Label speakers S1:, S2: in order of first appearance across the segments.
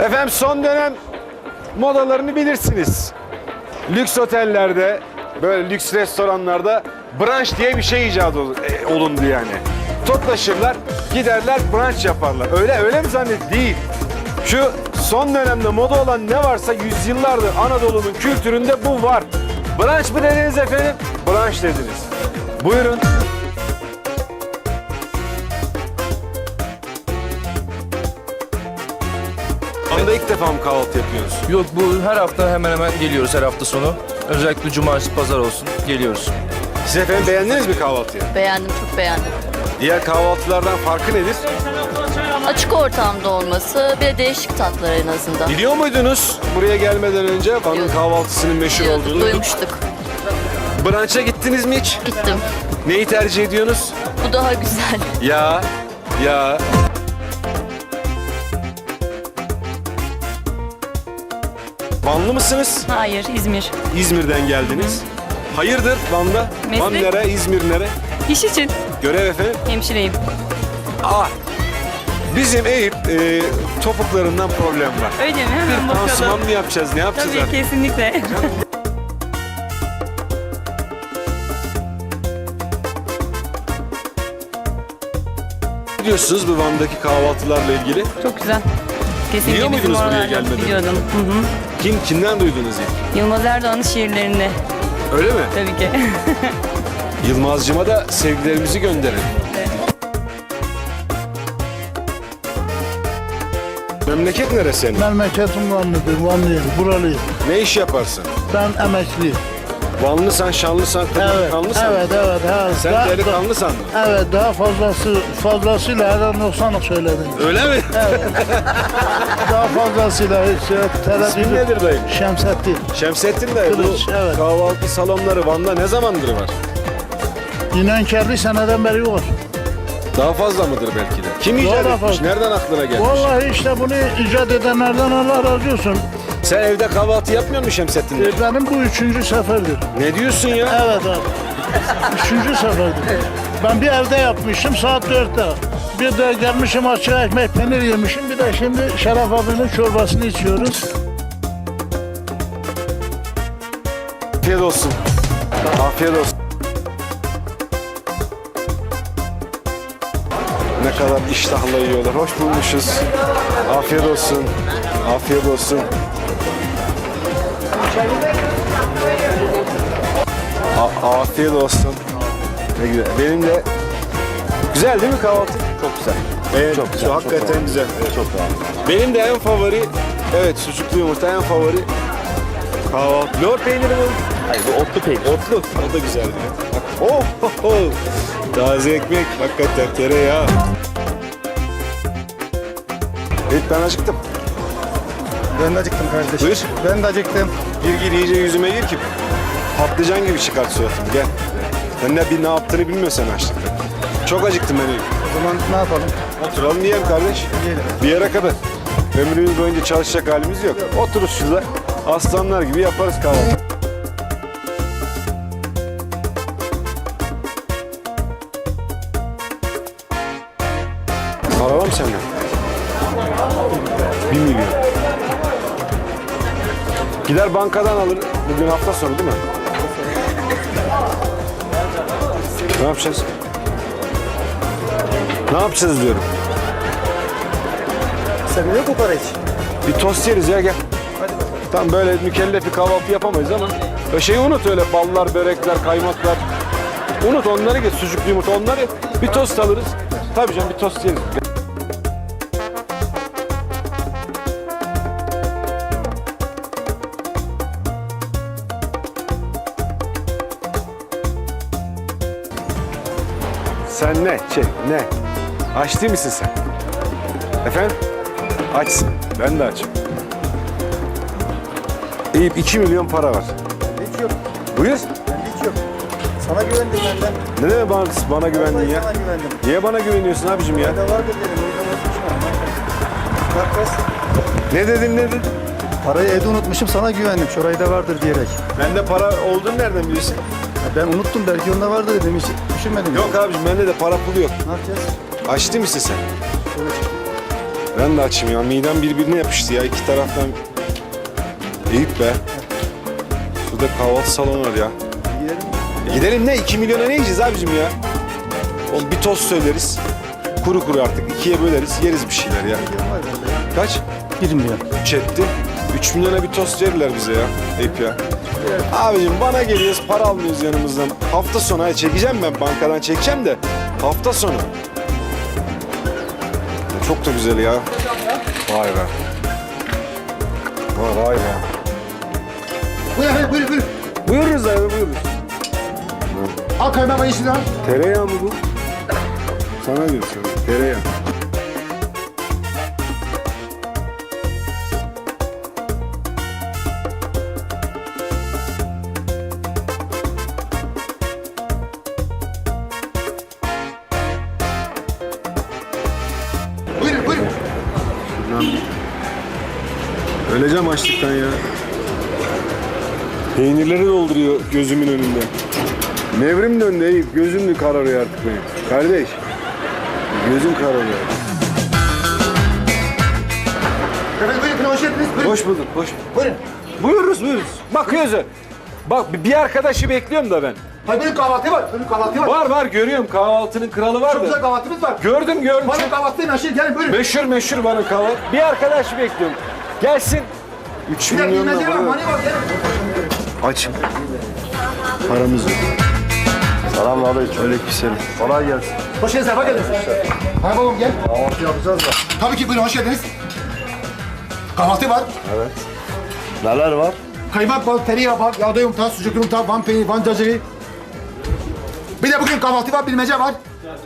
S1: Efendim son dönem modalarını bilirsiniz. Lüks otellerde, böyle lüks restoranlarda brunch diye bir şey icat e, olundu yani. Toplaşırlar, giderler brunch yaparlar. Öyle öyle mi zannet? Değil. Şu son dönemde moda olan ne varsa yüzyıllardır Anadolu'nun kültüründe bu var. Brunch mı dediniz efendim? Brunch dediniz. Buyurun. Anda ilk defa mı kahvaltı yapıyorsunuz?
S2: Yok bu her hafta hemen hemen geliyoruz her hafta sonu. Özellikle cumartesi pazar olsun geliyoruz.
S1: Siz efendim beğendiniz mi kahvaltıyı?
S3: Beğendim, çok beğendim.
S1: Diğer kahvaltılardan farkı nedir?
S3: Açık ortamda olması ve değişik tatlar en azından.
S1: Biliyor muydunuz buraya gelmeden önce Van'ın kahvaltısının meşhur
S3: Biliyorduk,
S1: olduğunu?
S3: Duymuştuk.
S1: Brunch'a gittiniz mi hiç?
S3: Gittim.
S1: Neyi tercih ediyorsunuz?
S3: Bu daha güzel.
S1: Ya, ya. Vanlı mısınız?
S4: Hayır, İzmir.
S1: İzmir'den geldiniz. Hayırdır Van'da? Van
S4: Meslek.
S1: nere, İzmir nere?
S4: İş için
S1: Görev efendim?
S4: hemşireyim.
S1: Ah, bizim Eyüp e, topuklarından problem var.
S4: Öyle mi? Hemen
S1: Pansuman
S4: bakalım.
S1: mı yapacağız, ne yapacağız?
S4: Tabii
S1: artık?
S4: kesinlikle.
S1: Ne diyorsunuz bu Van'daki kahvaltılarla ilgili?
S4: Çok güzel. Kesinlikle
S1: Biliyor
S4: bizim
S1: muydunuz buraya gelmeden
S4: Biliyordum. Hı hı.
S1: Kim, kimden duydunuz ilk?
S4: Yılmaz Erdoğan'ın şiirlerinde
S1: Öyle mi?
S4: tabii ki.
S1: Yılmazcığıma da sevgilerimizi gönderin. Memleket neresi senin?
S5: Memleketim Vanlı'dır, Vanlıyım, buralıyım.
S1: Ne iş yaparsın?
S5: Ben emekliyim.
S1: Vanlısan, şanlısan,
S5: Evet, evet, evet. Ha,
S1: Sen
S5: daha,
S1: delikanlısan mı?
S5: Evet, daha fazlası, fazlasıyla herhalde noksanlık söyledin.
S1: Öyle mi?
S5: Daha fazlasıyla hiç şey,
S1: İsmin nedir dayım?
S5: Şemsettin.
S1: Şemsettin dayı.
S5: Kılıç,
S1: bu
S5: evet.
S1: kahvaltı salonları Van'da ne zamandır var?
S5: İnankerli seneden beri var.
S1: Daha fazla mıdır belki de? Kim icat etmiş? Nereden aklına gelmiş?
S5: Vallahi işte bunu icat edenlerden Allah razı olsun.
S1: Sen evde kahvaltı yapmıyor musun Şemsettin? dayı?
S5: E, Benim bu üçüncü seferdir.
S1: Ne diyorsun ya?
S5: Evet abi. Üçüncü seferdir. Ben bir evde yapmışım saat dörtte. Bir de gelmişim açık ekmek peynir yemişim. Bir de şimdi Şeref abinin çorbasını içiyoruz.
S1: Afiyet olsun. Afiyet olsun. Ne kadar iştahla yiyorlar. Hoş bulmuşuz. Afiyet olsun. Afiyet olsun. A- afiyet olsun. Ne güzel. Benim de güzel değil mi kahvaltı? Çok güzel. Evet, çok güzel. Hakikaten güzel. çok Benim de en favori evet sucuklu yumurta en favori kahvaltı. Lor peyniri mi? Hayır bu otlu peynir. Otlu. O da güzel. Bak. Oh, oh, oh. Taze ekmek. Hakikaten tereyağı. Evet ben acıktım.
S6: Ben de acıktım kardeşim.
S1: Buyur.
S6: Ben de acıktım.
S1: Gir gir iyice yüzüme gir ki patlıcan gibi çıkart suratını gel. Sen ne, bir ne yaptığını bilmiyorsun açlıkta. Çok acıktım ben.
S6: O zaman ne yapalım?
S1: Oturalım yiyelim kardeş.
S6: Yiyelim.
S1: Bir yere kadar. Ömrümüz boyunca çalışacak halimiz yok. Otururuz şurada. Aslanlar gibi yaparız kahvaltı. Gider bankadan alır. Bugün hafta sonu değil mi? Ne yapacağız? Ne yapacağız diyorum.
S6: Sen para hiç?
S1: Bir tost yeriz ya gel. Tam böyle mükellef bir kahvaltı yapamayız ama o şeyi unut öyle ballar, börekler, kaymaklar. Unut onları geç, sucuklu yumurta onları. Bir tost alırız. Tabii canım bir tost yeriz. Sen ne? Şey, ne? Aç değil misin sen? Efendim? Açsın. Ben de açım. Eyüp 2 milyon para var.
S6: Hiç yok.
S1: Buyur.
S6: Ben hiç yok. Sana güvendim benden.
S1: Ne demek bana, bana güvendin ya?
S6: Sana güvendim.
S1: Niye bana güveniyorsun abicim ya?
S6: Orada vardır dedim.
S1: Ne dedin ne dedin?
S6: Parayı evde unutmuşum sana güvendim. Şurayı da vardır diyerek.
S1: Bende para olduğunu nereden biliyorsun?
S6: Ya Ben unuttum belki onda vardır dedim. Hiç düşünmedim.
S1: Yok abicim bende de para pulu yok.
S6: Ne yapacağız?
S1: Aç değil misin sen? Ben de açım ya. Midem birbirine yapıştı ya. iki taraftan. Eyüp be. Şurada kahvaltı salonu var ya. E gidelim ne? 2 milyona ne yiyeceğiz abicim ya? Oğlum bir tost söyleriz. Kuru kuru artık. ikiye böleriz. Yeriz bir şeyler ya. Kaç?
S6: 1 milyon.
S1: Üç etti. 3 milyona bir tost verirler bize ya. Eyüp ya. Abicim bana geliyoruz para almıyoruz yanımızdan. Hafta sonu ay çekeceğim ben bankadan çekeceğim de. Hafta sonu. Çok da güzel ya. Vay be. Vay, vay be.
S7: Buyurun efendim buyurun buyurun.
S1: Buyururuz abi buyururuz.
S7: Al kaymak mayısından.
S1: Tereyağı mı bu? Sana diyorsun. Tereyağı. Öleceğim açlıktan ya. Peynirleri dolduruyor gözümün önünde. Nevrim döndü Eyüp. Gözüm de kararıyor artık benim. Kardeş. Gözüm kararıyor.
S7: Efendim buyurun hoş geldiniz. Buyurun.
S1: Hoş bulduk, hoş
S7: Buyurun.
S1: Buyururuz, buyururuz. Bakıyoruz. Bak bir arkadaşı bekliyorum da ben.
S7: Hayır buyurun kahvaltı var. Buyurun kahvaltı var.
S1: Var var görüyorum kahvaltının kralı var
S7: Çok güzel
S1: da.
S7: kahvaltımız var.
S1: Gördüm gördüm.
S7: Bana kahvaltıyı aşağı gelin buyurun.
S1: Meşhur meşhur bana kahvaltı. Bir arkadaşı bekliyorum. Gelsin. 3
S7: Bir de
S1: milyon
S7: bilmece var.
S6: Açım. Paramız yok. Selam aleyküm. Aleykümselam. Kolay gelsin.
S7: Hoş geldiniz. Sefa geldiniz. Hadi babam gel.
S6: Kahvaltı yapacağız da.
S7: Tabii ki buyurun hoş geldiniz. Kahvaltı var.
S6: Neler var?
S7: Kaymak var, tereyağı var, yağda yumurta, sucuklu yumurta, van peyniri, van cacığı. Bir de bugün kahvaltı var, bilmece var.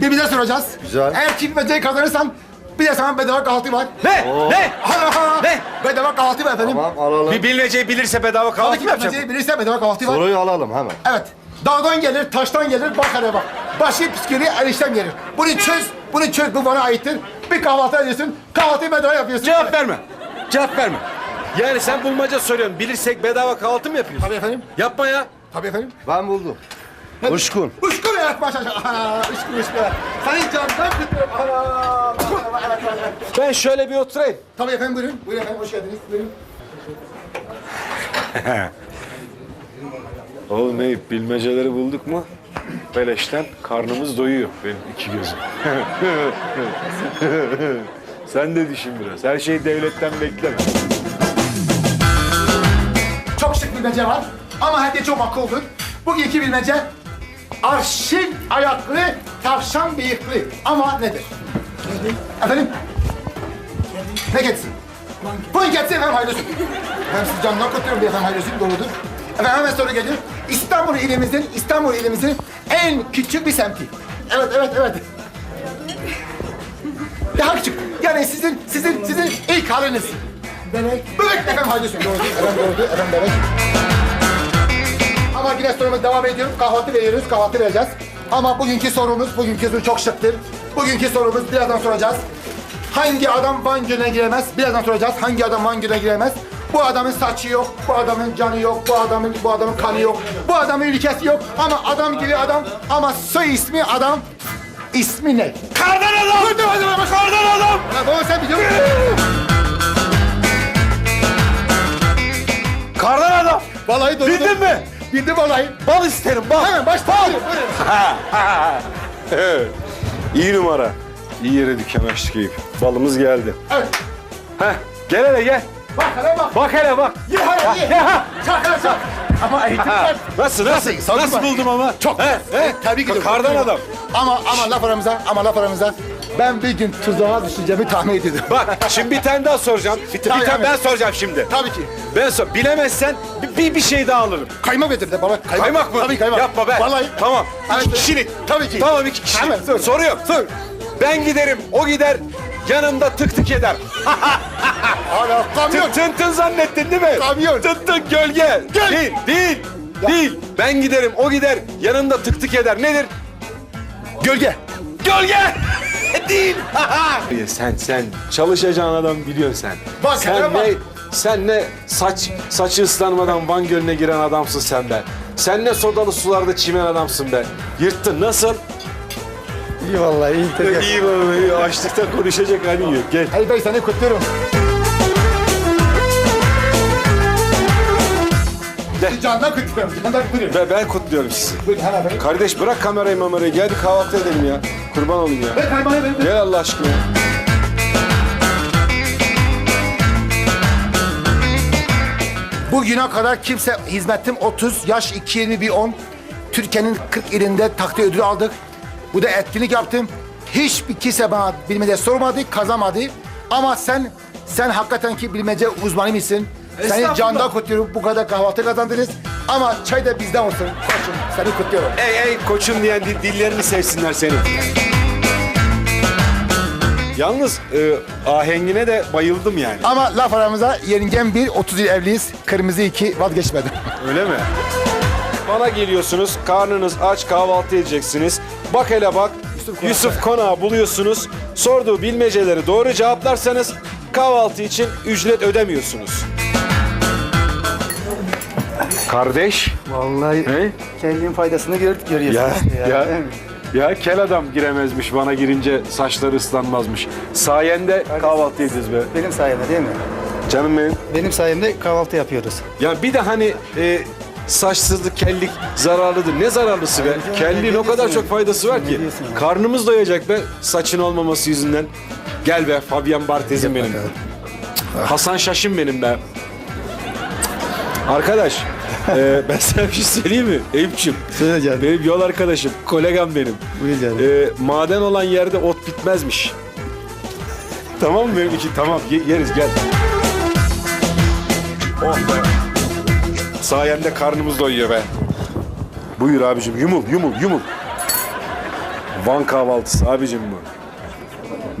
S7: Birbirine soracağız.
S6: Güzel.
S7: Eğer ki bilmeceyi kazanırsan bir de sana bedava kahvaltı var.
S1: Ne? Ne? Ne?
S7: Bedava kahvaltı var efendim.
S6: Tamam alalım.
S1: Bir bilmeceyi bilirse bedava kahvaltı mı yapacak?
S7: bilmeceyi bilirse bedava kahvaltı var.
S6: Soruyu alalım hemen.
S7: Evet. Dağdan gelir, taştan gelir, bak hele bak. Başı püskürü erişten gelir. Bunu çöz, bunu çöz, bu bana aittir. Bir kahvaltı ediyorsun, kahvaltıyı bedava yapıyorsun.
S1: Cevap verme. Cevap verme. Yani sen bulmaca soruyorsun. Bilirsek bedava kahvaltı mı yapıyorsun?
S7: Tabii efendim,
S1: Yapma ya.
S7: tabii efendim.
S6: Ben buldum.
S7: Uşkun evet başa tutuyorum. Ana. Evet, evet, evet.
S1: Ben şöyle bir oturayım.
S7: Tabii efendim buyurun. Buyurun efendim hoş geldiniz. Buyurun.
S1: Oğlum Eyüp bilmeceleri bulduk mu? Beleşten karnımız doyuyor benim iki gözüm. Sen de düşün biraz. Her şeyi devletten bekleme.
S7: Çok şık bilmece var ama hem de çok akıllı. Bugünkü bilmece arşin ayaklı, tavşan bıyıklı. Ama nedir? Efendim? Ne geçsin? Bu geçsin efendim hayırlısı. Ben sizi canından kurtarıyorum diye efendim hayırlısı doludur. Efendim hemen soru geliyor. İstanbul ilimizin, İstanbul ilimizin en küçük bir semti. Evet, evet, evet. Daha küçük. Yani sizin, sizin, sizin ilk haliniz. Bebek. Bebek efendim hayırlısı. Doğru, efendim doğru, efendim bebek. Ama yine sorumuz devam ediyoruz. Kahvaltı veriyoruz, kahvaltı vereceğiz. Ama bugünkü sorumuz, bugünkü soru çok şıktır. Bugünkü sorumuz birazdan soracağız. Hangi adam Van Gölü'ne giremez? Birazdan soracağız. Hangi adam Van Gölü'ne giremez? Bu adamın saçı yok, bu adamın canı yok, bu adamın bu adamın kanı yok, bu adamın ülkesi yok. Ama adam gibi adam, ama soy ismi adam. İsmi ne? Kardan adam! Dur dur hadi bak, kardan adam! Ya baba sen biliyor musun?
S1: Kardan adam.
S7: Vallahi doğru.
S1: Bildin mi?
S7: Bildim vallahi.
S1: Bal isterim bal.
S7: Hemen. Buyurun, buyurun.
S1: İyi numara. İyi yere dükkan açtık Eyüp. Balımız geldi.
S7: Evet.
S1: Heh, gel hele gel.
S7: Bak hele bak.
S1: Bak hele bak.
S7: Ye hele ye. Çak hele çak. Ama eğitim var.
S1: Nasıl nasıl?
S7: Nasıl?
S1: Nasıl buldum ama?
S7: Çok
S1: He, he.
S7: Tebrik ediyorum.
S1: Kardan adam.
S7: Ama ama laf aramıza, ama laf aramıza. Ben bir gün tuzağa düşeceğimi tahmin ediyordum.
S1: Bak şimdi bir tane daha soracağım. Bir, bir tane ben soracağım şimdi.
S7: Tabii ki.
S1: Ben sor. Bilemezsen bir, bir, bir şey daha alırım.
S7: Kaymak getir de bana. Kaymak,
S1: Kaymak mı?
S7: Tabii kaymak.
S1: Yapma be.
S7: Vallahi.
S1: Tamam.
S7: Evet,
S1: İki kişilik.
S7: Tabii ki.
S1: Tamam iki kişilik.
S7: Hemen sor.
S1: Soruyorum. Sor. Ben giderim, o gider. Yanımda tık tık eder.
S7: Hala kamyon.
S1: Tın tın tın zannettin değil mi?
S7: Kamyon.
S1: Tın tın gölge. Değil, değil, değil. Ben giderim, o gider. Yanımda tık tık eder. Nedir?
S7: Gölge.
S1: Gölge. değil. sen sen çalışacağın adam biliyorsun sen.
S7: Bak,
S1: sen ne sen ne saç saçı ıslanmadan Van Gölü'ne giren adamsın sen be. Sen ne sodalı sularda çimen adamsın be. Yırttın nasıl?
S6: İyi vallahi iyi. Teşekkür
S1: İyi baba, iyi. Açlıktan konuşacak hali yok. Gel.
S7: Ali Bey seni kutluyorum.
S1: Gel.
S7: Candan kutluyorum. Candan kutluyorum.
S1: Ben, ben kutluyorum sizi.
S7: Buyurun hemen.
S1: Kardeş bırak kamerayı mamerayı. Gel bir kahvaltı edelim ya. Kurban olayım ya.
S7: Ver kaymağı ver.
S1: Gel Allah aşkına. ya.
S7: Bugüne kadar kimse hizmetim 30, yaş 2, 21, 10. Türkiye'nin 40 ilinde takdir ödülü aldık. Bu da etkinlik yaptım. Hiçbir kimse bana bilmece sormadı, kazamadı. Ama sen, sen hakikaten ki bilmece uzmanı mısın? Seni candan kutluyorum. Bu kadar kahvaltı kazandınız. Ama çay da bizden olsun. Koçum seni kutluyorum.
S1: Ey ey koçum diyen di- dillerini sevsinler senin. Yalnız e, ahengine de bayıldım yani.
S7: Ama laf aramıza yengem bir, 30 yıl evliyiz. Kırmızı iki, vazgeçmedim.
S1: Öyle mi? Bana geliyorsunuz, karnınız aç, kahvaltı edeceksiniz. Bak hele bak, Yusuf Konağı buluyorsunuz. Sorduğu bilmeceleri doğru cevaplarsanız kahvaltı için ücret ödemiyorsunuz. Kardeş.
S6: Vallahi
S1: He?
S6: kendin faydasını gör, görüyorsun.
S1: Ya,
S6: işte
S1: ya,
S6: değil mi?
S1: ya kel adam giremezmiş bana girince saçları ıslanmazmış. Sayende kahvaltı edeceğiz be.
S6: Benim sayemde değil mi?
S1: Canım benim.
S6: Benim sayemde kahvaltı yapıyoruz.
S1: Ya bir de hani e, saçsızlık, kellik zararlıdır. Ne zararlısı be?
S6: canım,
S1: Kelliğin
S6: ne
S1: o kadar
S6: diyorsun
S1: çok
S6: ya?
S1: faydası var
S6: Ne
S1: ki.
S6: diyorsun ya?
S1: Karnımız doyacak be saçın olmaması yüzünden. Gel be Fabian Bartez'im benim. Hasan Şaşın benim be. Arkadaş e, ben sana bir şey söyleyeyim mi? Eyüp'cüm.
S6: Söyle canım.
S1: Benim yol arkadaşım, kolegam benim.
S6: Buyur canım.
S1: E, maden olan yerde ot bitmezmiş. tamam mı benim için? Tamam ye- yeriz gel. Oh be. Sayende karnımız doyuyor be. Buyur abicim yumul yumul yumul. Van kahvaltısı abicim bu.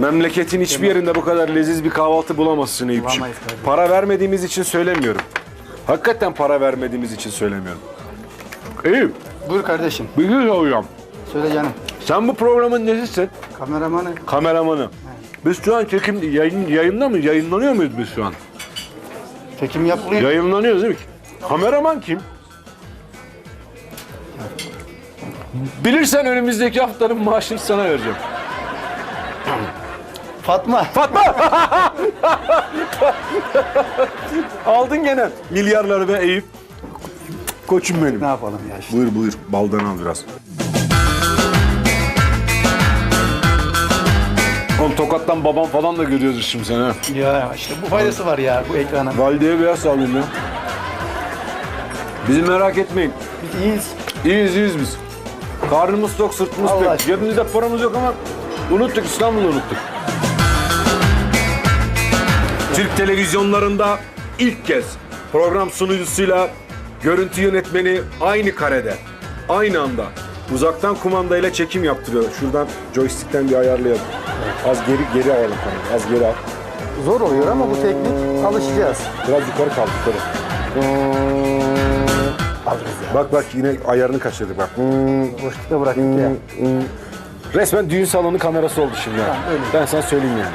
S1: Memleketin hiçbir yerinde bu kadar leziz bir kahvaltı bulamazsın Eyüp'cüğüm. Para vermediğimiz için söylemiyorum. Hakikaten para vermediğimiz için söylemiyorum. Eyüp,
S6: Buyur kardeşim.
S1: bir şey soracağım.
S6: Söyle canım.
S1: Sen bu programın nesisin?
S6: Kameramanı.
S1: Kameramanı. Biz şu an çekim yayın, yayında mı? Yayınlanıyor muyuz biz şu an?
S6: Çekim yapılıyor.
S1: Yayınlanıyoruz değil mi? Kameraman kim? Bilirsen önümüzdeki haftanın maaşını sana vereceğim.
S6: Fatma.
S1: Aldın gene milyarları be Eyüp. Koçum benim.
S6: Ne yapalım ya işte.
S1: Buyur buyur. Baldan al biraz. Oğlum Tokat'tan babam falan da görüyoruz şimdi seni ha.
S6: Ya işte bu faydası var ya bu ekranın.
S1: Valideye beyaz sağlayayım ya. Bizi merak etmeyin.
S6: Biz iyiyiz.
S1: İyiyiz iyiyiz biz. Karnımız tok, sırtımız
S6: Allah
S1: pek.
S6: aşkına.
S1: Cebimizde paramız yok ama unuttuk, İstanbul'u unuttuk. Türk televizyonlarında ilk kez program sunucusuyla görüntü yönetmeni aynı karede, aynı anda uzaktan kumandayla çekim yaptırıyor. Şuradan joystick'ten bir ayarlayalım. Az geri geri alalım kamerayı. Az geri al.
S6: Zor oluyor ama bu teknik alışacağız.
S1: Biraz yukarı kaldı yukarı. Bak bak yine ayarını kaçırdık bak.
S6: Boşlukta bıraktık ya.
S1: Resmen düğün salonu kamerası oldu şimdi.
S6: öyle.
S1: Ben sana söyleyeyim yani.